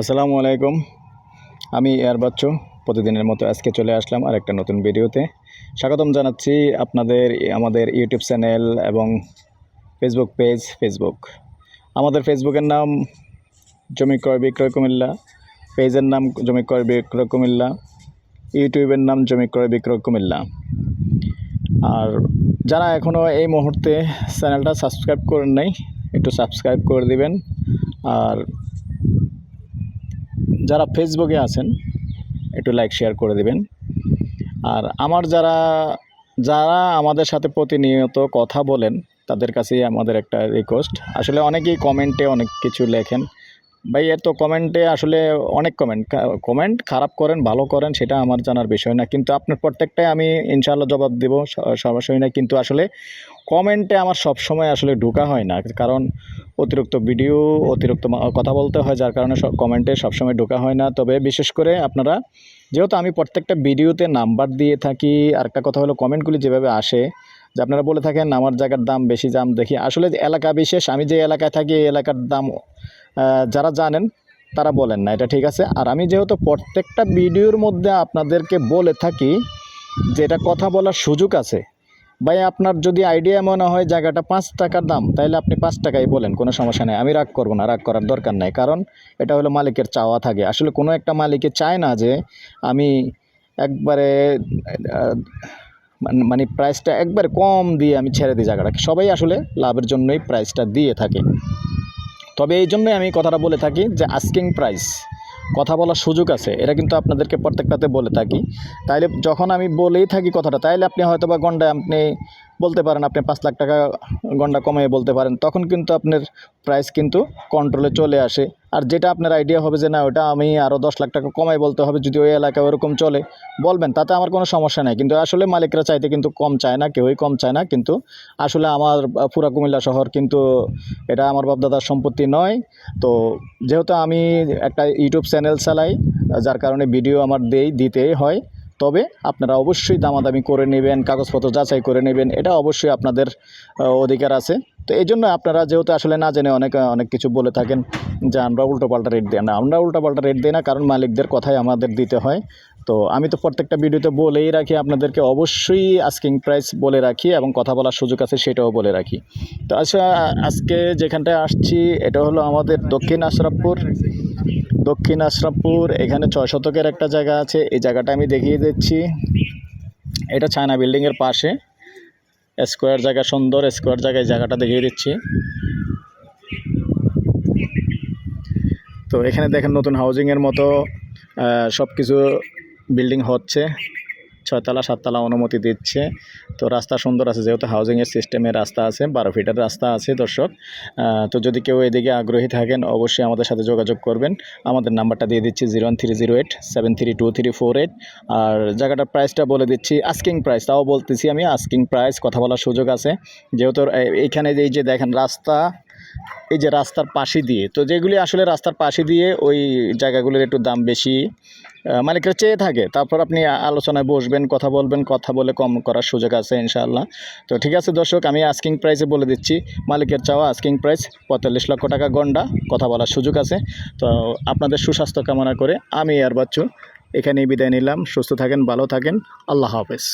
আসসালামু আলাইকুম। আমি এয়ার বাচ্চু। প্রতিদিনের মতো আজকে চলে আসলাম আর একটা নতুন ভিডিওতে। স্বাগতম জানাচ্ছি আপনাদের, আমাদের ইউটিউব চ্যানেল এবং ফেসবুক পেজ ফেসবুক। আমাদের ফেসবুকের নাম জমি ক্রয় বিক্রয় কুমিল্লা, পেজের নাম জমি ক্রয় বিক্রয় কুমিল্লা, ইউটিউবের নাম জমি ক্রয় বিক্রয় কুমিল্লা। আর যারা এখনও এই মুহূর্তে চ্যানেলটা সাবস্ক্রাইব করেন নাই, একটু সাবস্ক্রাইব করে দিবেন। আর যারা ফেসবুকে আছেন, একটু লাইক শেয়ার করে দেবেন। আর আমার যারা যারা আমাদের সাথে প্রতিনিয়ত কথা বলেন, তাদের কাছেই আমাদের একটা রিকোয়েস্ট আসলে অনেকেই কমেন্টে অনেক কিছু লেখেন। ভাই এত কমেন্টে আসলে অনেক কমেন্ট কমেন্ট খারাপ করেন, ভালো করেন, সেটা আমার জানার বিষয় না। কিন্তু আপনার প্রত্যেকটাই আমি ইনশাআল্লাহ জবাব দেব, স- সমস্যা না। কিন্তু আসলে কমেন্টে আমার সব সময় আসলে ঢোকা হয় না। কারণ অতিরিক্ত ভিডিও অতিরিক্ত কথা বলতে হয়, যার কারণে সব কমেন্টে সবসময় ঢোকা হয় না। তবে বিশেষ করে আপনারা, যেহেতু আমি প্রত্যেকটা ভিডিওতে নাম্বার দিয়ে থাকি, আর একটা কথা হলো কমেন্টগুলি যেভাবে আসে, যে আপনারা বলে থাকেন, আমার জায়গার দাম বেশি দাম দেখি। আসলে এলাকা বিশেষ, আমি যে এলাকায় থাকি, এই এলাকার দাম যারা জানেন, তারা বলেন না, এটা ঠিক আছে। আর আমি যেহেতু প্রত্যেকটা ভিডিওর মধ্যে আপনাদেরকে বলে থাকি যে এটা কথা বলার সুযোগ আছে, ভাই আপনার যদি আইডিয়া মনে হয় জায়গাটা পাঁচ টাকার দাম, তাহলে আপনি পাঁচ টাকাই বলেন, কোনো সমস্যা নেই। আমি রাগ করব না, রাগ করার দরকার নাই, কারণ এটা হলো মালিকের চাওয়া থাকে। আসলে কোনো একটা মালিকে চায় না যে আমি একবারে মানে প্রাইসটা একবারে কম দিয়ে আমি ছেড়ে দিই জায়গাটা সবাই আসলে লাভের জন্যই প্রাইসটা দিয়ে থাকে। তবে এই জন্যই আমি কথাটা বলে থাকি যে আস্কিং প্রাইস কথা বলার সুযোগ আছে, এটা কিন্তু আপনাদেরকে প্রত্যেকটাতে বলে থাকি। তাইলে যখন আমি বলেই থাকি কথাটা, তাইলে আপনি হয়তো বা গন্ডায় আপনি বলতে পারেন আপনি পাঁচ লাখ টাকা গন্ডা কমিয়ে বলতে পারেন, তখন কিন্তু আপনার প্রাইস কিন্তু কন্ট্রোলে চলে আসে। আর যেটা আপনার আইডিয়া হবে যে না, ওটা আমি আরও দশ লাখ টাকা কমাই বলতে হবে যদি ওই এলাকায় ওরকম চলে, বলবেন, তাতে আমার কোনো সমস্যা নাই। কিন্তু আসলে মালিকরা চাইতে কিন্তু কম চায় না, কেউই কম চায় না। কিন্তু আসলে আমার পুরা কুমিল্লা শহর কিন্তু এটা আমার বাপদাদার সম্পত্তি নয়। তো যেহেতু আমি একটা ইউটিউব চ্যানেল চালাই, যার কারণে ভিডিও আমার দেই, দিতেই হয়। তবে আপনারা অবশ্যই দামাদামি করে নেবেন, কাগজপত্র যাচাই করে নেবেন, এটা অবশ্যই আপনাদের অধিকার আছে। তো এই জন্য আপনারা যেহেতু আসলে না জেনে অনেক অনেক কিছু বলে থাকেন যে আমরা উল্টোপাল্টা রেট দিই না। আমরা উল্টোপাল্টা রেট দিই না, কারণ মালিকদের কথাই আমাদের দিতে হয়। তো আমি তো প্রত্যেকটা ভিডিওতে বলেই রাখি, আপনাদেরকে অবশ্যই আস্কিং প্রাইস বলে রাখি এবং কথা বলার সুযোগ আছে সেটাও বলে রাখি। তো আচ্ছা আজকে যেখানটায় আসছি, এটা হলো আমাদের দক্ষিণ আশরাফপুর। দক্ষিণ আশরাফপুর, এখানে ছয় শতকের একটা জায়গা আছে, এই জায়গাটা আমি দেখিয়ে দিচ্ছি। এটা চায়না বিল্ডিংয়ের পাশে, স্কোয়ার জায়গা সুন্দর, স্কোয়ার জায়গায় জায়গাটা দেখিয়ে দিচ্ছি। তো এখানে দেখেন নতুন হাউজিংয়ের মতো সব কিছু বিল্ডিং হচ্ছে। ছয়তলা, সাততলা অনুমতি দিচ্ছে। তো রাস্তা সুন্দর আছে, যেহেতু হাউজিংয়ের সিস্টেমে রাস্তা আছে, বারো ফিটের রাস্তা আছে দর্শক। তো যদি কেউ এদিকে আগ্রহী থাকেন, অবশ্যই আমাদের সাথে যোগাযোগ করবেন। আমাদের নাম্বারটা দিয়ে দিচ্ছি zero one three zero eight seven three two three four eight আর জায়গাটার প্রাইসটা বলে দিচ্ছি আস্কিং প্রাইস তাও বলতেছি আমি আস্কিং প্রাইস কথা বলার সুযোগ আছে। যেহেতু এইখানে এই যে দেখেন, রাস্তা এই যে রাস্তার পাশে দিয়ে। তো যেগুলি আসলে রাস্তার পাশে দিয়ে ওই জায়গাগুলোর একটু দাম বেশি মালিকরা চেয়ে থাকে। তারপর আপনি আলোচনায় বসবেন, কথা বলবেন, কথা বলে কম করার সুযোগ আছে ইনশাআল্লাহ। তো ঠিক আছে দর্শক, আমি আস্কিং প্রাইসে বলে দিচ্ছি। মালিকের চাওয়া আস্কিং প্রাইস পঁয়তাল্লিশ লক্ষ টাকা গন্ডা, কথা বলার সুযোগ আছে। তো আপনাদের সুস্বাস্থ্য কামনা করে আমি আর বাচ্চু এখানেই বিদায় নিলাম। সুস্থ থাকেন, ভালো থাকেন। আল্লাহ হাফেজ।